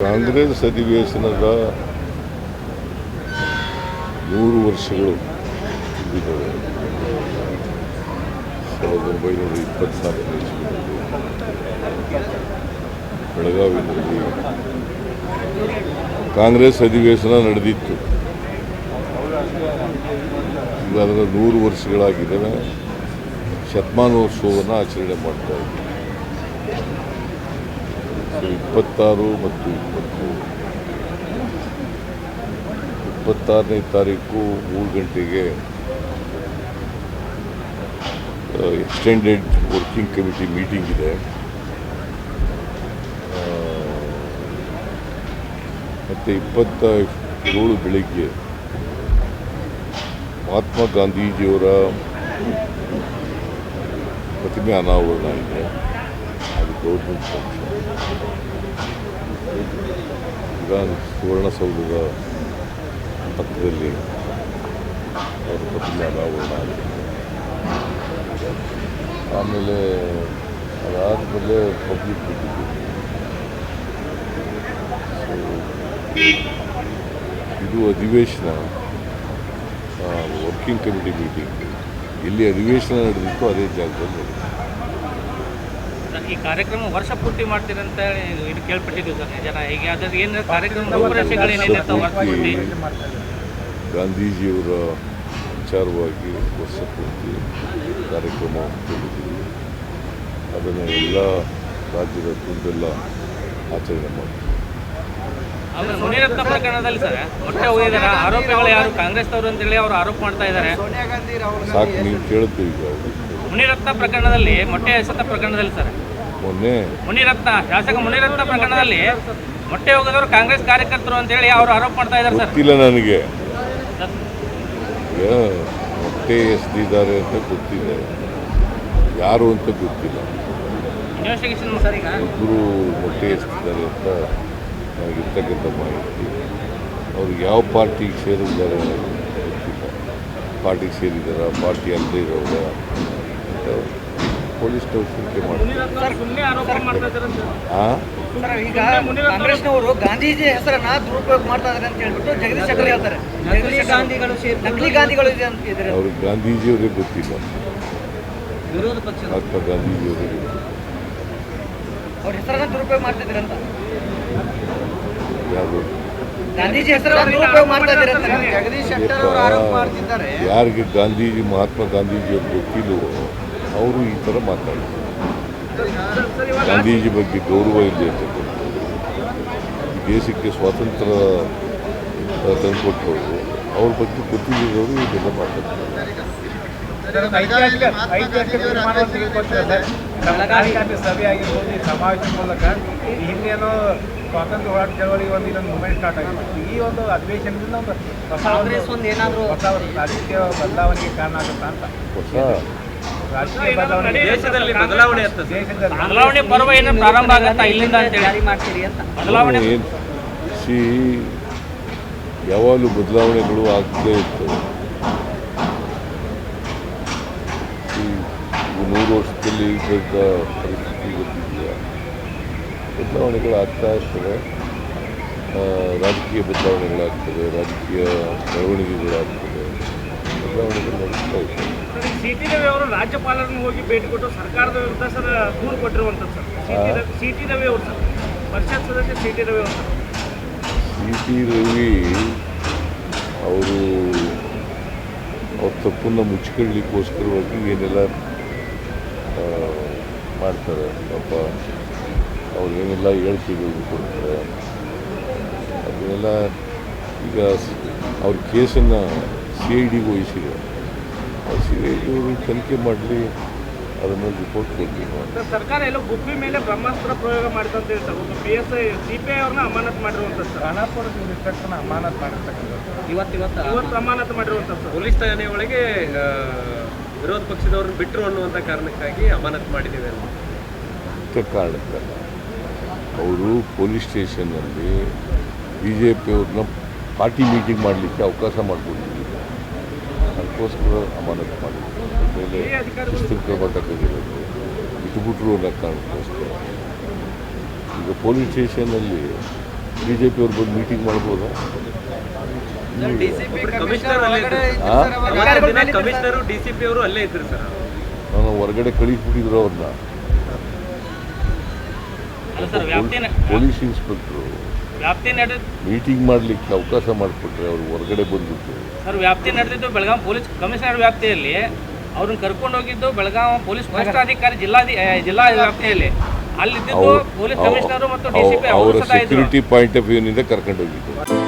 ಕಾಂಗ್ರೆಸ್ ಅಧಿವೇಶನದ ನೂರು ವರ್ಷಗಳು ಸಾವಿರದ ಒಂಬೈನೂರ ಇಪ್ಪತ್ನಾಲ್ಕನೇ ಇಸ್ವಿನಲ್ಲಿ ಬೆಳಗಾವಿನಲ್ಲಿ ಕಾಂಗ್ರೆಸ್ ಅಧಿವೇಶನ ನಡೆದಿತ್ತು. ಅದರ ನೂರು ವರ್ಷಗಳಾಗಿದ್ದಾವೆ. ಶತಮಾನೋತ್ಸವವನ್ನು ಆಚರಣೆ ಮಾಡ್ತಾ ಇದ್ದೀವಿ ಇಪ್ಪತ್ತಾರು ಮತ್ತು ಇಪ್ಪತ್ತು. ಇಪ್ಪತ್ತಾರನೇ ತಾರೀಕು ಮೂರು ಗಂಟೆಗೆ ಎಕ್ಸ್ಟೆಂಡೆಡ್ ವರ್ಕಿಂಗ್ ಕಮಿಟಿ ಮೀಟಿಂಗ್ ಇದೆ. ಮತ್ತು ಇಪ್ಪತ್ತ ಏಳು ಬೆಳಿಗ್ಗೆ ಮಹಾತ್ಮ ಗಾಂಧೀಜಿಯವರ ಪ್ರತಿಮೆ ಅನಾವರಣ ಇದೆ. ಅದು ಗೌರ್ಮೆಂಟ್ ಫಂಕ್ಷನ್ ಈಗ ಸುವರ್ಣಸೌಧದ ಪಕ್ಕದಲ್ಲಿ ಅವರ ಪ್ರತಿಮೆ ಅನಾವರಣ ಆಗಿದೆ ಆಮೇಲೆ ಅದಾದಮೇಲೆ ಪಬ್ಲಿಕ್ ಇದು ಅಧಿವೇಶನ ವರ್ಕಿಂಗ್ ಕಮಿಟಿ ಮೀಟಿಂಗ್ ಎಲ್ಲಿ ಅಧಿವೇಶನ ನಡೆದಿತ್ತು ಅದೇ ಜಾಗದಲ್ಲಿ ನಡೆದಿತ್ತು. ಈ ಕಾರ್ಯಕ್ರಮ ವರ್ಷ ಪೂರ್ತಿ ಮಾಡ್ತೀರಂತ ಹೇಳಿ ಇದು ಕೇಳ್ಪಟ್ಟಿದ್ದೀವಿ ಸರ್ ಜನ. ಹೀಗೆ ಅದ್ರ ಏನು ಕಾರ್ಯಕ್ರಮ ರೂಪರೇಷೆಗಳು ಏನೇನಿರ್ತಾವೆ ವರ್ಷ ಪೂರ್ತಿ? ಗಾಂಧೀಜಿಯವರ ವಿಚಾರವಾಗಿ ವರ್ಷ ಪೂರ್ತಿ ಕಾರ್ಯಕ್ರಮ ಹಮ್ಮಿಕೊಂಡಿದ್ದೀವಿ. ಅದನ್ನು ಎಲ್ಲ ರಾಜ್ಯದ ತುಂಬೆಲ್ಲ ಆಚರಣೆ ಮಾಡ್ತೀವಿ. ಆಮೇಲೆ ಮುನಿರತ್ನ ಪ್ರಕರಣದಲ್ಲಿ ಸರ್ ಮೊಟ್ಟೆ ಹೋಗಿದಾರ ಆರೋಪಿಗಳು ಯಾರು? ಕಾಂಗ್ರೆಸ್ನವರು ಅಂತೇಳಿ ಅವರು ಆರೋಪ ಮಾಡ್ತಾ ಇದ್ದಾರೆ. ಸಾಕು ನೀವು ಕೇಳುತ್ತೆ ಮುನಿರತ್ನ ಪ್ರಕರಣದಲ್ಲಿ ಮೊಟ್ಟೆ ಎಸೆತ ಪ್ರಕರಣದಲ್ಲಿ ಸರ್. ಮೊನ್ನೆ. ಮುನಿರತ್ನ ಶಾಸಕ ಮುನಿರತ್ನ ಪ್ರಕರಣದಲ್ಲಿ ಮೊಟ್ಟೆ ಹೋಗಿದವರು ಕಾಂಗ್ರೆಸ್ ಕಾರ್ಯಕರ್ತರು ಅಂತೇಳಿ ಅವರು ಆರೋಪ ಮಾಡ್ತಾ ಇದ್ದಾರೆ ಸರ್. ಗೊತ್ತಿಲ್ಲ ನನಗೆ. ಈಗ ಮೊಟ್ಟೆ ಎಸ್ದಿದ್ದಾರೆ ಅಂತ ಗೊತ್ತಿದೆ. ಯಾರು ಅಂತ ಗೊತ್ತಿಲ್ಲ. ಇನ್ವೆಸ್ಟಿಗೇಷನ್ ಸರ್ ಈಗ? ಇಬ್ಬರು ಮೊಟ್ಟೆ ಎಸೆದಿದ್ದಾರೆ ಅಂತ ನನಗಿರ್ತಕ್ಕಂಥ ಮಾಹಿತಿ. ಅವ್ರು ಯಾವ ಪಾರ್ಟಿಗೆ ಸೇರಿದ್ದಾರೆ ಅನ್ನೋದು ಗೊತ್ತಿಲ್ಲ. ಪಾರ್ಟಿಗೆ ಸೇರಿದಾರ ಪಾರ್ಟಿ ಅಲ್ಲದೆ ಇರೋರ ಅಂತ ಪೊಲೀಸ್ನವ್ರು ತನಿಖೆ ಮಾಡ್ತಾರೆ. ಸರ್ ಸುಮ್ಮನೆ ಆರೋಪ ಮಾಡ್ತಾ ಇದ್ದಾರೆ ಸರ್ ಹಾಂ ಸರ್, ಈಗ ಕಾಂಗ್ರೆಸ್ನವರು ಗಾಂಧೀಜಿ ಹೆಸರನ್ನ ದುರುಪಯೋಗ ಮಾಡ್ತಾ ಇದ್ದಾರೆ ಅಂತ ಹೇಳ್ಬಿಟ್ಟು ಜಗದೀಶ್ ಶೆಟ್ಟರ್ ಹೇಳ್ತಾರೆ. ನಕಲಿ ಗಾಂಧಿಗಳು ನಕಲಿ ಗಾಂಧಿಗಳು ಇದೆ ಅಂತ ಇದ್ದಾರೆ ಅವ್ರಿಗೆ ಗಾಂಧೀಜಿಯವರಿಗೆ ಗೊತ್ತಿಲ್ಲ. ವಿರೋಧ ಪಕ್ಷ ಮಹಾತ್ಮ ಗಾಂಧೀಜಿಯವರೇ ಗೊತ್ತಿಲ್ಲ. ಅವ್ರ ಹೆಸರನ್ನ ದುರುಪಯೋಗ ಮಾಡ್ತಾ ಇದ್ದಾರೆ ಅಂತ. ಯಾರು? ಗಾಂಧೀಜಿ ಹೆಸರನ್ನ ದುರುಪಯೋಗ ಮಾಡ್ತಾ ಇದ್ದಾರೆ ಅಂತ ಜಗದೀಶ್ ಯಾರಿಗೆ ಗಾಂಧೀಜಿ ಮಹಾತ್ಮ ಗಾಂಧೀಜಿಯವರು ಗೊತ್ತಿಲ್ಲವೋ ಅವರು ಈ ಥರ ಮಾತಾಡ್ತಾರೆ ಗಾಂಧೀಜಿ ಬಗ್ಗೆ ಗೌರವ ಇದೆ ಅಂತಕ್ಕಂಥದ್ದು ದೇಶಕ್ಕೆ ಸ್ವಾತಂತ್ರ್ಯ ತಂದುಕೊಟ್ಟವರು ಅವ್ರ ಬಗ್ಗೆ ಗೊತ್ತಿಲ್ಲದವರು ಇದೆಲ್ಲ ಮಾತಾಡ್ತಾರೆ ಸಭೆ ಆಗಿರ್ಬೋದು ಸಮಾವೇಶ ಮೂಲಕ ಹಿಂದೇನೋ ಸ್ವಾತಂತ್ರ್ಯ ಹೋರಾಟ ಚಳವಳಿ ಒಂದು ಇದೊಂದು ಮೂಮೆಂಟ್ ಸ್ಟಾರ್ಟ್ ಆಗಿತ್ತು ಈ ಒಂದು ಅಧಿವೇಶನದಿಂದ ಒಂದು ಹೊಸ ಒಂದು ಏನಾದರೂ ಹೊಸ ರಾಜಕೀಯ ಬದಲಾವಣೆಗೆ ಕಾರಣ ಆಗುತ್ತಾ ಅಂತ. ದೇಶದಲ್ಲಿ ಬದಲಾವಣೆ ಬದಲಾವಣೆ ಪರ್ವ ಏನು ಪ್ರಾರಂಭ ಆಗತ್ತಾ ಇಲ್ಲಿಂದ ಅಂತೇಳಿ. ಜಾರಿ ಮಾಡ್ತೀರಿ ಅಂತ. ಬದಲಾವಣೆ ಸಿ ಯಾವಾಗಲೂ ಬದಲಾವಣೆಗಳು ಆಗ್ತದೇ ಇರ್ತವೆ. ನೂರು ವರ್ಷದಲ್ಲಿ ಇದ್ದಂಥ ಪರಿಸ್ಥಿತಿ ಗೊತ್ತಿದೆಯಾ? ಬದಲಾವಣೆಗಳು ಆಗ್ತಾ ಇರ್ತವೆ. ರಾಜಕೀಯ ಬದಲಾವಣೆಗಳಾಗ್ತವೆ ರಾಜಕೀಯ ಬೆಳವಣಿಗೆಗಳಾಗ್ತವೆ. ಬದಲಾವಣೆಗಳು ನಡೀತಾ ಇರ್ತವೆ ಸಿ ಟಿ ರವಿ ಅವರು ರಾಜ್ಯಪಾಲರನ್ನು ಹೋಗಿ ಭೇಟಿ ಕೊಟ್ಟು ಸರ್ಕಾರದ ವಿರುದ್ಧ ಸರ್ ದೂರು ಕೊಟ್ಟಿರುವಂಥದ್ದು sir. C T Ravi T sir. ಪರಿಷತ್ ಸದಸ್ಯ C T Ravi T sir. C T Ravi ಅವರು ಅವ್ರ ತಪ್ಪನ್ನು ಮುಚ್ಚಿಕೊಳ್ಳಲಿಕ್ಕೋಸ್ಕರವಾಗಿ ಏನೆಲ್ಲ ಮಾಡ್ತಾರೆ ಪಾಪ ಅವ್ರು ಏನೆಲ್ಲ ಹೇಳ್ತಿದ್ರು ಕೊಡ್ತಾರೆ. ಅದನ್ನೆಲ್ಲ ಈಗ ಅವ್ರ ಕೇಸನ್ನು ಸಿ ಐ ಡಿಗೆ ವಹಿಸಿದೆ. ಸಿ ಬಿ ಡಿ ಅವರು ತನಿಖೆ ಮಾಡಲಿ ಅದ್ರ ಮೇಲೆ ರಿಪೋರ್ಟ್ ಕೊಡಲಿ ಅಂತ. ಸರ್ ಸರ್ಕಾರ ಎಲ್ಲೋ ಗುಬ್ಬಿ ಮೇಲೆ ಬ್ರಹ್ಮಾಸ್ತ್ರ ಪ್ರಯೋಗ ಮಾಡಿದಂತ ಸರ್ ಒಂದು P S I C P I ಅವ್ರನ್ನ ಅಮಾನತ್ ಮಾಡಿರುವಂಥದ್ದು ಸರ್. ಖಾನಾಪುರ ಇನ್ಸ್ಪೆಕ್ಟರ್ನ ಅಮಾನತ್ ಮಾಡಿರ್ತಕ್ಕಂಥದ್ದು. ಇವತ್ತು ಇವತ್ತು? ಇವತ್ತು ಅಮಾನತ್ ಮಾಡಿರುವಂಥದ್ದು ಸರ್. ಪೊಲೀಸ್ ಠಾಣೆ ಒಳಗೆ ವಿರೋಧ ಪಕ್ಷದವ್ರನ್ನ ಬಿಟ್ಟರು ಅನ್ನುವಂಥ ಕಾರಣಕ್ಕಾಗಿ ಅಮಾನತ್ ಮಾಡಿದ್ದೇವೆ ಅಂತ ಮುಖ್ಯ ಕಾರಣಕ್ಕಲ್ಲ ಅವರು ಪೊಲೀಸ್ ಸ್ಟೇಷನ್ನಲ್ಲಿ ಬಿ ಜೆ ಪಿಯವ್ರನ್ನ ಪಾರ್ಟಿ ಮೀಟಿಂಗ್ ಮಾಡಲಿಕ್ಕೆ ಅವಕಾಶ ಮಾಡಿಕೊಟ್ಟಿದ್ದೀವಿ ಅದಕ್ಕೋಸ್ಕರ ಅಮಾನತು ಮಾಡಿದ್ರು. ಮೇಲೆ ಶಿಸ್ತು ಕ್ರಮ ತಗೊಂಡಿರೋದು ಬಿಟ್ಟುಬಿಟ್ರು ಅನ್ನೋ ಕಾರಣಕ್ಕೋಸ್ಕರ. ಈಗ ಪೊಲೀಸ್ ಸ್ಟೇಷನ್ನಲ್ಲಿ ಬಿ ಜೆ ಪಿಯವ್ರು ಬಂದು ಮೀಟಿಂಗ್ ಮಾಡ್ಬೋದಾ? ನಾನು ಹೊರಗಡೆ ಕಳಿಸ್ಬಿಟ್ಟಿದ್ರು ಅವ್ರನ್ನ ಅಲ್ಲ ಸರ್ ವ್ಯಾಪ್ತಿ ಪೊಲೀಸ್ ಇನ್ಸ್ಪೆಕ್ಟ್ರು. ವ್ಯಾಪ್ತಿ ನಡೆದ ಮೀಟಿಂಗ್ ಮಾಡಲಿಕ್ಕೆ ಅವಕಾಶ ಮಾಡಿಕೊಟ್ರೆ ಅವರು ಹೊರಗಡೆ ಬಂದಿದ್ದು ಸರ್ ವ್ಯಾಪ್ತಿ ನಡೆದಿದ್ದು ಬೆಳಗಾವಿ ಪೊಲೀಸ್ ಕಮಿಷನರ್ ವ್ಯಾಪ್ತಿಯಲ್ಲಿ ಅವ್ರನ್ನ ಕರ್ಕೊಂಡು ಹೋಗಿದ್ದು ಬೆಳಗಾವಿ ಪೊಲೀಸ್ ವರಿಷ್ಠಾಧಿಕಾರಿ ಜಿಲ್ಲಾಧಿ ಆ, ಜಿಲ್ಲಾ ವ್ಯಾಪ್ತಿಯಲ್ಲಿ. ಅಲ್ಲಿದ್ದು ಪೊಲೀಸ್ ಕಮಿಷನರ್ ಮತ್ತು ಡಿ ಸಿ ಪಿ ಅವರು ಸೆಕ್ಯೂರಿಟಿ ಪಾಯಿಂಟ್ ಆಫ್ ವ್ಯೂನಿಂದ ಕರ್ಕೊಂಡು ಹೋಗಿದ್ದು.